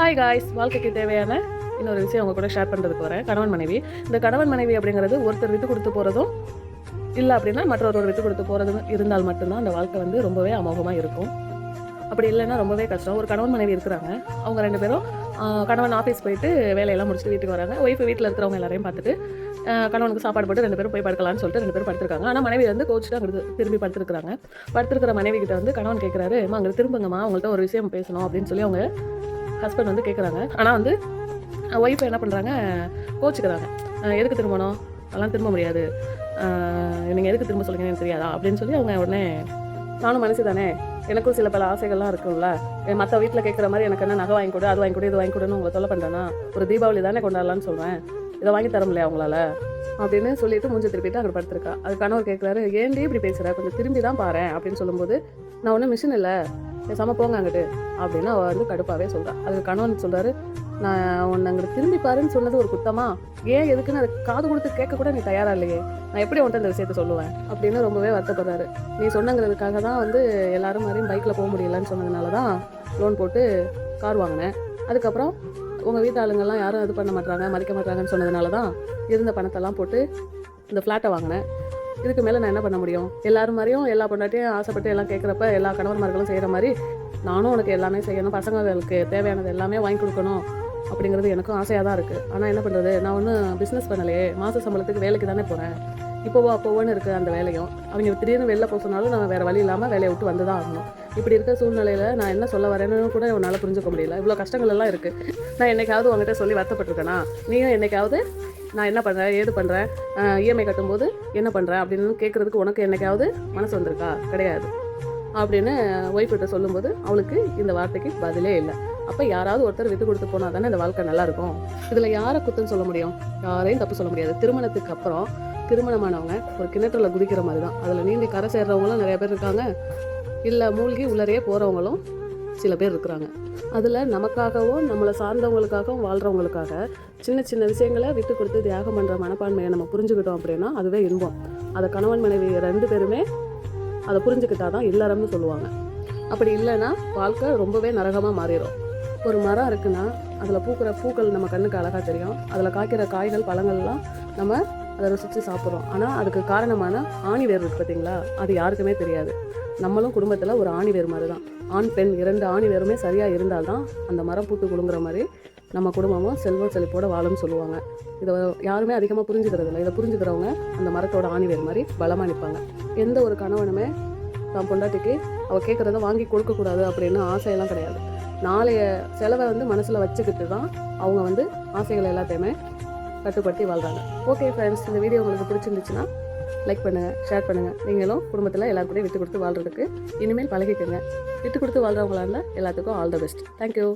Hi guys வாழ்க்கைக்கு தேவையான இன்னொரு விஷயம் உங்க கூட ஷேர் பண்ணுறதுக்கு வரேன். கணவன் மனைவி. இந்த கணவன் மனைவி அப்படிங்கிறது ஒருத்தர் விட்டு கொடுத்து போகிறதும் இல்லை அப்படின்னா மற்றொருவர் விட்டு கொடுத்து போகிறதும் இருந்தால் மட்டும்தான் அந்த வாழ்க்கை வந்து ரொம்பவே அமோகமாக இருக்கும். அப்படி இல்லைன்னா ரொம்பவே கஷ்டம். ஒரு கணவன் மனைவி இருக்கிறாங்க. அவங்க ரெண்டு பேரும் கணவன் ஆஃபீஸ் போயிட்டு வேலையெல்லாம் முடிச்சுட்டு வீட்டுக்கு வராங்க. ஒய்ஃப் வீட்டில் இருக்கிறவங்க எல்லாரையும் பார்த்துட்டு கணவனுக்கு சாப்பாடு போட்டு ரெண்டு பேரும் போய் படுக்கலாம்னு சொல்லிட்டு ரெண்டு பேரும் படுத்திருக்காங்க. ஆனால் மனைவி வந்து கோச்சுட்டு அங்கே திரும்பி படுத்திருக்காங்க படுத்திருக்கிற மனைவி கிட்ட வந்து கணவன் கேட்குறாரு அம்மா அங்கே திரும்புங்கம்மா. அவங்கள்ட்ட ஒரு விஷயம் பேசணும். அப்படின்னு சொல்லி அவங்க ஹஸ்பண்ட் வந்து கேட்குறாங்க ஆனால் வந்து ஒய்ஃப் என்ன பண்ணுறாங்க கோச்சிக்கிறாங்க. எதுக்கு திரும்பணும்? அதெல்லாம் திரும்ப முடியாது. நீங்கள் எதுக்கு திரும்ப சொல்லுங்க எனக்கு தெரியாதா? அப்படின்னு சொல்லி அவங்க உடனே நானும் மனசு தானே. எனக்கும் சில பல ஆசைகள்லாம் இருக்கும்ல. மற்ற வீட்டில் கேட்குற மாதிரி எனக்கு என்ன நகை வாங்கி கொடு அது வாங்கி கொடு இது வாங்கி கொடுன்னு உங்களை தொல்லை பண்ணுறேன்னா ஒரு தீபாவளி தானே கொண்டாடலான்னு சொல்கிறேன் இதை வாங்கி தர முடியல அவங்களால அப்படின்னு சொல்லிட்டு மூஞ்சி திருப்பிட்டு அங்கே படுத்திருக்கா. அது கணவர் கேட்குறாரு ஏன்டி இப்படி பேசுகிற கொஞ்சம் திரும்பி தான் பாரு அப்படின்னு சொல்லும்போது நான் ஒன்றும் மிஷின் இல்லை. பேசாமல் போங்க அங்கிட்டு அப்படின்னு அவள் வந்து கடுப்பாகவே சொல்றா. அதுக்கு கணவன் சொல்கிறாரு நான் உன்னை அங்கிட்டு திரும்பி பாருன்னு சொன்னது ஒரு குத்தமா? ஏன் எதுக்குன்னு அதை காது கொடுத்து கேட்க கூட நீ தயாராக இல்லையே? நான் எப்படி உன்ட்ட இந்த விஷயத்த சொல்லுவேன்? அப்படின்னு ரொம்பவே வருத்தப்படுறாரு. நீ சொன்னங்கிறதுக்காக தான் வந்து எல்லாரும் மாதிரியும் பைக்கில் போக முடியலன்னு சொன்னதுனால தான் லோன் போட்டு கார் வாங்கினேன். அதுக்கப்புறம் உங்கள் வீட்டு ஆளுங்கள்லாம் யாரும் இது பண்ண மாட்டாங்க மதிக்க மாட்டாங்கன்னு சொன்னதுனால தான் இருந்த பணத்தெல்லாம் போட்டு இந்த ஃப்ளாட்டை வாங்கினேன். இதுக்கு மேலே நான் என்ன பண்ண முடியும்? எல்லாரும் மாதிரியும் எல்லா பொண்டாட்டியும் ஆசைப்பட்டு எல்லாம் கேட்குறப்ப எல்லா கணவன்மார்களும் செய்கிற மாதிரி நானும் உனக்கு எல்லாமே செய்யணும் பசங்களுக்கு தேவையானது எல்லாமே வாங்கி கொடுக்கணும் அப்படிங்கிறது எனக்கும் ஆசையாக தான் இருக்குது ஆனால் என்ன பண்ணுறது நான் ஒன்றும் பிஸ்னஸ் பண்ணலையே. மாத சம்பளத்துக்கு வேலைக்கு தானே போகிறேன் இப்போவோ அப்போவோன்னு இருக்குது அந்த வேலையும். அவங்க திடீர்னு வெளில போக சொன்னாலும் நான் வேறு வழி இல்லாமல் வேலையை விட்டு வந்து தான் ஆகணும். இப்படி இருக்க சூழ்நிலையில் நான் என்ன சொல்ல வரேன்னு கூட உன்னால் புரிஞ்சுக்க முடியல. இவ்வளோ கஷ்டங்கள் எல்லாம் இருக்குது நான் என்னைக்காவது உங்ககிட்ட சொல்லி வருத்தப்பட்டிருக்கேனா? நீயும் என்னைக்காவது நான் என்ன பண்ணுறேன் ஏது பண்ணுறேன் இஎம்ஐ கட்டும்போது என்ன பண்ணுறேன் அப்படின்னு கேட்குறதுக்கு உனக்கு என்னைக்காவது மனசு வந்திருக்கா? கிடையாது. அப்படின்னு ஒய்ஃப்கிட்ட சொல்லும்போது அவளுக்கு இந்த வார்த்தைக்கு பதிலே இல்லை. அப்போ யாராவது ஒருத்தர் விட்டு கொடுத்து போனால் தானே இந்த வாழ்க்கை நல்லாயிருக்கும் இதில் யாரை குத்தம் சொல்ல முடியும்? யாரையும் தப்பு சொல்ல முடியாது. திருமணத்துக்கு அப்புறம் திருமணமானவங்க ஒரு கிணற்றுல குதிக்கிற மாதிரி தான். அதில் நீந்தி கரை சேர்றவங்களும் நிறைய பேர் இருக்காங்க. இல்லை மூழ்கி உள்ளரையே போகிறவங்களும் சில பேர் இருக்கிறாங்க. அதில் நமக்காகவும் நம்மளை சார்ந்தவங்களுக்காகவும் வாழ்கிறவங்களுக்காக சின்ன சின்ன விஷயங்களை விட்டு கொடுத்து தியாகம் பண்ணுற மனப்பான்மையை நம்ம புரிஞ்சுக்கிட்டோம் அப்படின்னா அதுவே இன்பம். அதை கணவன் மனைவி ரெண்டு பேருமே அதை புரிஞ்சுக்கிட்டா தான் இல்லறம்னு சொல்லுவாங்க. அப்படி இல்லைன்னா வாழ்க்கை ரொம்பவே நரகமாக மாறிடும். ஒரு மரம் இருக்குன்னா அதில் பூக்கிற பூக்கள் நம்ம கண்ணுக்கு அழகாக தெரியும். அதில் காய்க்கிற காய்கள் பழங்கள்லாம் நம்ம அதை ருசித்து சாப்பிட்றோம். ஆனால் அதுக்கு காரணமான ஆணி வேர் இருக்கு பார்த்தீங்களா அது யாருக்குமே தெரியாது. நம்மளும் குடும்பத்தில் ஒரு ஆணி வேர் மாதிரி தான் ஆண் பெண் இரண்டு ஆணி வேறுமே சரியாக இருந்தால் தான் அந்த மரம் பூத்து குலுங்குற மாதிரி நம்ம குடும்பமும் செல்வம் செழிப்போடு வாழும்னு சொல்லுவாங்க. இதை யாருமே அதிகமாக புரிஞ்சுக்கிறது இல்லை இதை புரிஞ்சுக்கிறவங்க அந்த மரத்தோட ஆணி வேர் மாதிரி பலமாக நிற்பாங்க எந்த ஒரு கணவனுமே தான் பொண்டாட்டிக்கு அவள் கேட்குறத வாங்கி கொடுக்கக்கூடாது அப்படின்னு ஆசையெல்லாம் கிடையாது. நாளைய செலவை வந்து மனசில் வச்சுக்கிட்டு தான் அவங்க வந்து ஆசைகள் எல்லாத்தையுமே கட்டுப்படுத்தி வாழ்கிறாங்க ஓகே ஃப்ரெண்ட்ஸ் இந்த வீடியோ உங்களுக்கு பிடிச்சிருந்துச்சுன்னா லைக் பண்ணுங்கள் ஷேர் பண்ணுங்கள் நீங்களும் குடும்பத்தில் எல்லாரும் விட்டு கொடுத்து வாழ்கிறதுக்கு இனிமேல் பழகிக்கோங்க. விட்டு கொடுத்து வாழ்கிறவங்களா இருந்தால் எல்லாத்துக்கும் ஆல் த பெஸ்ட் தேங்க்யூ